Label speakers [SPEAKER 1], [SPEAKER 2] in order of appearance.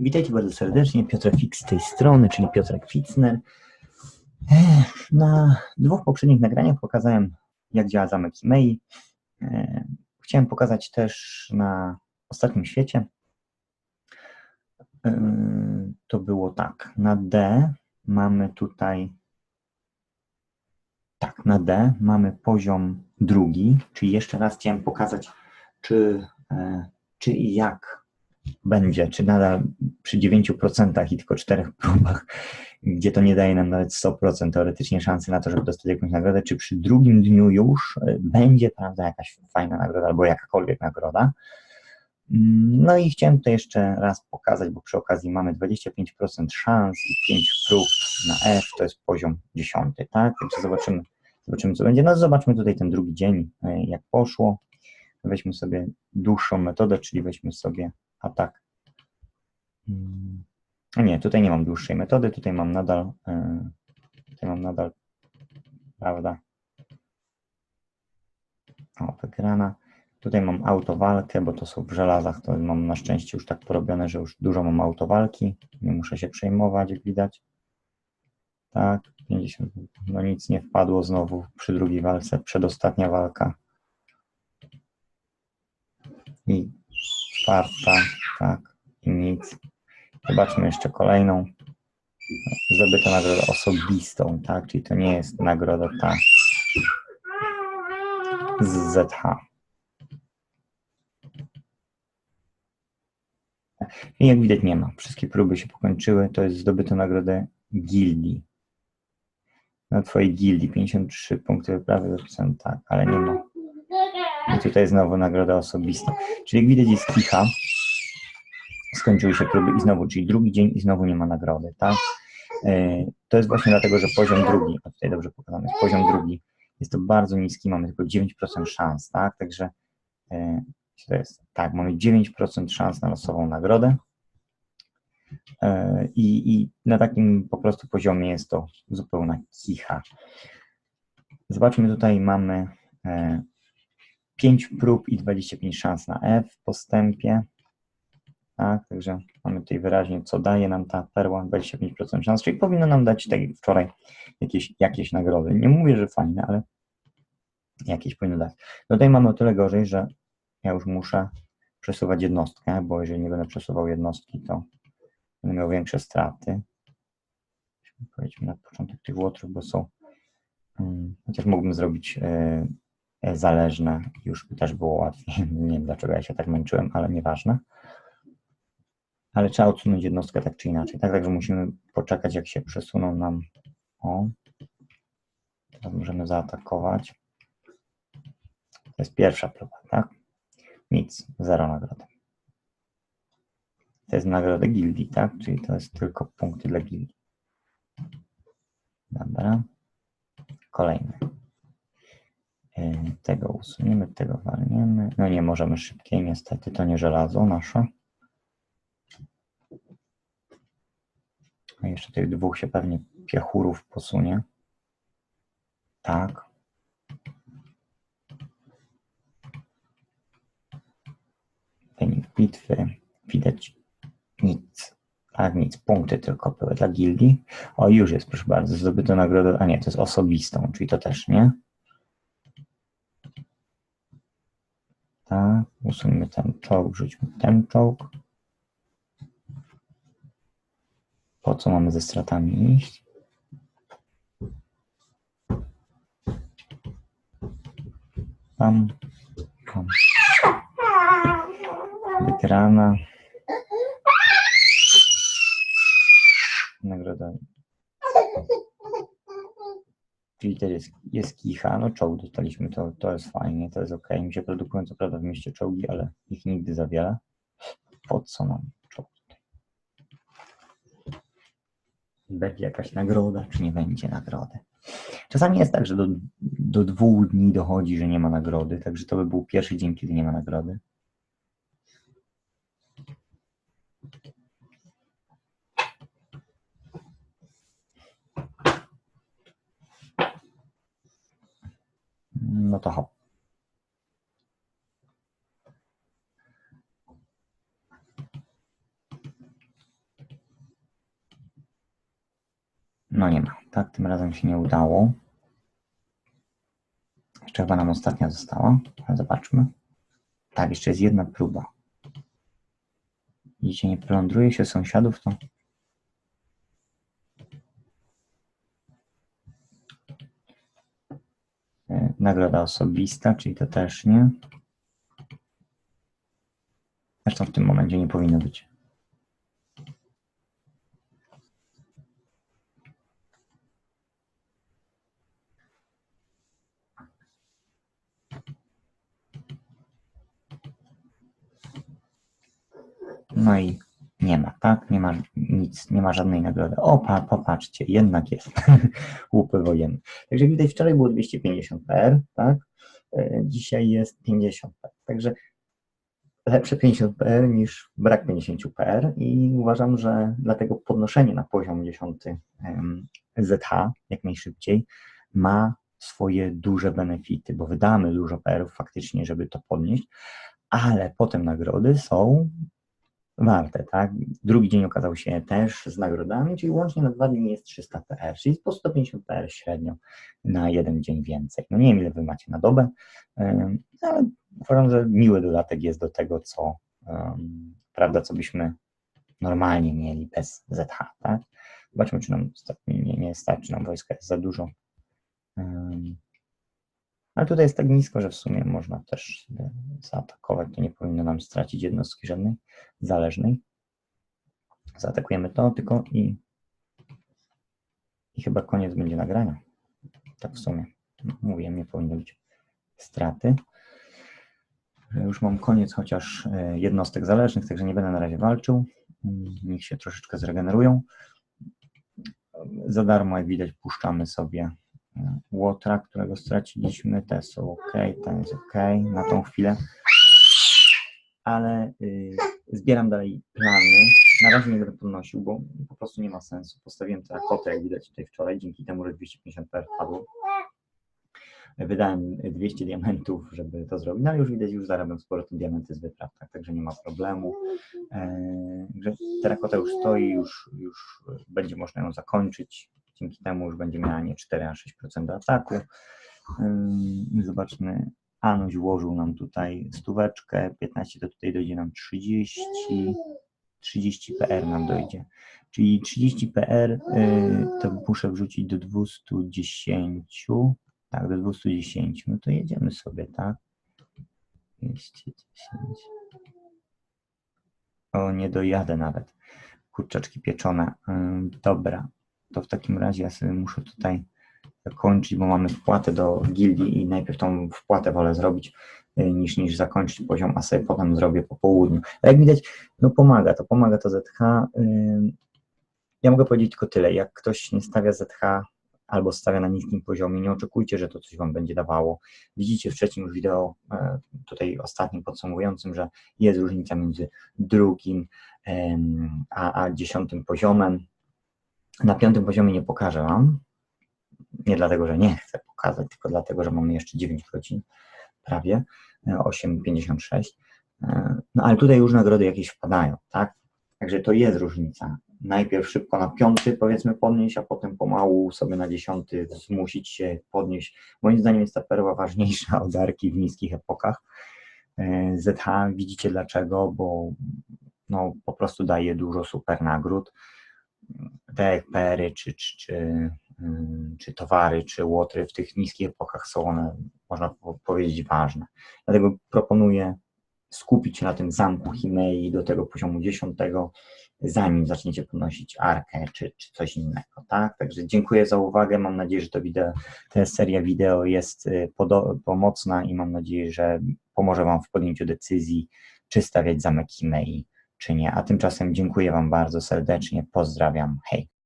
[SPEAKER 1] Witajcie bardzo serdecznie, Piotr Fix z tej strony, czyli Piotrek Fitzner. Na dwóch poprzednich nagraniach pokazałem, jak działa zamek Imei. E, Chciałem pokazać też na ostatnim świecie. To było tak, na D mamy tutaj, tak, na D mamy poziom drugi, czyli jeszcze raz chciałem pokazać, czy, e, czy i jak będzie, czy nadal przy 9% i tylko 4 próbach, gdzie to nie daje nam nawet 100% teoretycznie szansy na to, żeby dostać jakąś nagrodę, czy przy drugim dniu już e, będzie, prawda, jakaś fajna nagroda albo jakakolwiek nagroda. Mm, No i chciałem to jeszcze raz pokazać, bo przy okazji mamy 25% szans i 5 prób na F, to jest poziom 10, tak? Także zobaczymy, zobaczymy co będzie. No zobaczmy tutaj ten drugi dzień, e, jak poszło. Weźmy sobie dłuższą metodę, czyli weźmy sobie atak. Mm, Nie, tutaj nie mam dłuższej metody, tutaj mam nadal, e, tutaj mam nadal, prawda, o, wygrana. Tutaj mam autowalkę, bo to są w żelazach, to mam na szczęście już tak porobione, że już dużo mam autowalki, nie muszę się przejmować, jak widać. Tak, 50, no nic nie wpadło znowu przy drugiej walce, przedostatnia walka. I czwarta, tak, i nic. Zobaczmy jeszcze kolejną. Zdobytą nagrodę osobistą, tak, czyli to nie jest nagroda ta z ZH. I jak widać nie ma. Wszystkie próby się pokończyły. To jest zdobytą nagrodę gildii. Na twojej gildii 53 punkty wyprawy zapisane tak, ale nie ma. I tutaj znowu nagroda osobista. Czyli jak widać jest kicha. Skończyły się próby i znowu, czyli drugi dzień i znowu nie ma nagrody, tak? E, To jest właśnie dlatego, że poziom drugi, a tutaj dobrze pokazany jest poziom drugi, jest to bardzo niski, mamy tylko 9% szans, tak? Także e, to jest, tak, mamy 9% szans na losową nagrodę. E, I, I na takim po prostu poziomie jest to zupełna kicha. Zobaczmy, tutaj mamy 5 prób i 25 szans na F w postępie. Tak, także mamy tutaj wyraźnie, co daje nam ta perła, 25% szans, czyli powinno nam dać, tak jak wczoraj, jakieś, jakieś nagrody. Nie mówię, że fajne, ale jakieś powinno dać. Tutaj mamy o tyle gorzej, że ja już muszę przesuwać jednostkę, bo jeżeli nie będę przesuwał jednostki, to będę miał większe straty. Powiedzmy na początek tych łotrów, bo są, mm, chociaż mógłbym zrobić e, e, zależne, już by też było łatwiej. Nie wiem dlaczego ja się tak męczyłem, ale nieważne. Ale trzeba odsunąć jednostkę tak czy inaczej. Tak, także musimy poczekać, jak się przesuną nam. O, teraz możemy zaatakować. To jest pierwsza próba, tak? Nic, zero nagrody. To jest nagroda gildii, tak? Czyli to jest tylko punkty dla gildii. Dobra. Kolejny. Yy, Tego usuniemy, tego walniemy. No nie możemy szybkiej, niestety, to nie żelazo nasze. A jeszcze tych dwóch się pewnie piechurów posunie. Tak. Wynik bitwy. Widać nic. Tak, nic. Punkty tylko były dla gildii. O, już jest, proszę bardzo, zdobyto nagrodę. A nie, to jest osobistą, czyli to też nie. Tak, usuńmy ten czołg, rzućmy ten czołg. Po co mamy ze stratami iść? Tam, tam. Wygrana. Nagroda. Też jest, jest kicha, no czołg dostaliśmy, to, to jest fajnie, to jest ok. Mi się produkują co prawda w mieście czołgi, ale ich nigdy za wiele. Po co nam czołg tutaj? Będzie jakaś nagroda, czy nie będzie nagrody? Czasami jest tak, że do, do dwóch dni dochodzi, że nie ma nagrody, także to by był pierwszy dzień, kiedy nie ma nagrody. No to hop. Nie ma, tak? Tym razem się nie udało. Jeszcze chyba nam ostatnia została, ale zobaczmy. Tak, jeszcze jest jedna próba. Widzicie, nie plądruje się sąsiadów, to E, Nagroda osobista, czyli to też nie. Zresztą w tym momencie nie powinno być. No i nie ma, tak? Nie ma nic, nie ma żadnej nagrody. O, pa, popatrzcie, jednak jest. Łupy wojenne. Także jak widać, wczoraj było 250 PR, tak? E, Dzisiaj jest 50 PR. Także lepsze 50 PR niż brak 50 PR i uważam, że dlatego podnoszenie na poziom 10 em, ZH jak najszybciej ma swoje duże benefity, bo wydamy dużo PR-ów faktycznie, żeby to podnieść, ale potem nagrody są warte, tak? Drugi dzień okazał się też z nagrodami, czyli łącznie na dwa dni jest 300 PR, czyli po 150 PR średnio na jeden dzień więcej. No nie wiem, ile wy macie na dobę, ale uważam, że miły dodatek jest do tego, co, prawda, co byśmy normalnie mieli bez ZH, tak? Zobaczmy, czy nam nie, nie starczy nam wojska, jest za dużo. Ale tutaj jest tak nisko, że w sumie można też sobie zaatakować, to nie powinno nam stracić jednostki żadnej zależnej. Zaatakujemy to tylko i, i chyba koniec będzie nagrania. Tak w sumie. Mówiłem, nie powinno być straty. Już mam koniec chociaż e, jednostek zależnych, także nie będę na razie walczył. Mm, Niech się troszeczkę zregenerują. Za darmo, jak widać, puszczamy sobie e, Łotra, którego straciliśmy. Te są ok, ten jest ok na tą chwilę. Ale y, zbieram dalej plany. Na razie nie będę podnosił, bo po prostu nie ma sensu. Postawiłem terakotę, jak widać tutaj wczoraj, dzięki temu, że 250 PR padło. Wydałem 200 diamentów, żeby to zrobić, no ale już widać, już zarabiam sporo tym diamenty z wypraw, tak, także nie ma problemu. Eee, że terakota już stoi, już, już będzie można ją zakończyć. Dzięki temu już będzie miała nie 4, a 6% do ataku. Zobaczmy, Anuś włożył nam tutaj stóweczkę, 15 to tutaj dojdzie nam 30, 30 PR nam dojdzie. Czyli 30 PR y, to muszę wrzucić do 210. Tak, do 210. No to jedziemy sobie, tak? 210. O, nie dojadę nawet. Kurczaczki pieczone. Dobra, to w takim razie ja sobie muszę tutaj zakończyć, bo mamy wpłatę do gildii i najpierw tą wpłatę wolę zrobić y, niż, niż zakończyć poziom, a sobie potem zrobię po południu. A jak widać, no pomaga to, pomaga to ZH. Ym, Ja mogę powiedzieć tylko tyle, jak ktoś nie stawia ZH albo stawia na niskim poziomie, nie oczekujcie, że to coś Wam będzie dawało. Widzicie w trzecim już wideo, e, tutaj ostatnim podsumowującym, że jest różnica między drugim a, a dziesiątym poziomem. Na piątym poziomie nie pokażę Wam, nie dlatego, że nie chcę pokazać, tylko dlatego, że mamy jeszcze 9 godzin, prawie, e, 8,56. E, No ale tutaj już nagrody jakieś wpadają, tak? Także to jest różnica. Najpierw szybko na piąty, powiedzmy, podnieść, a potem pomału sobie na dziesiąty zmusić się podnieść. Moim zdaniem jest ta perła ważniejsza od arki w niskich epokach. E, ZH widzicie dlaczego, bo no, po prostu daje dużo super nagród. Te jak pery, czy, czy, czy, ym, czy towary, czy łotry w tych niskich epokach są one, można po- powiedzieć, ważne. Dlatego proponuję skupić się na tym zamku Chimei do tego poziomu 10, zanim zaczniecie podnosić arkę czy, czy coś innego, tak? Także dziękuję za uwagę, mam nadzieję, że to wideo, ta seria wideo jest y, pomocna i mam nadzieję, że pomoże Wam w podjęciu decyzji, czy stawiać zamek Chimei, czy nie. A tymczasem dziękuję Wam bardzo serdecznie, pozdrawiam, hej!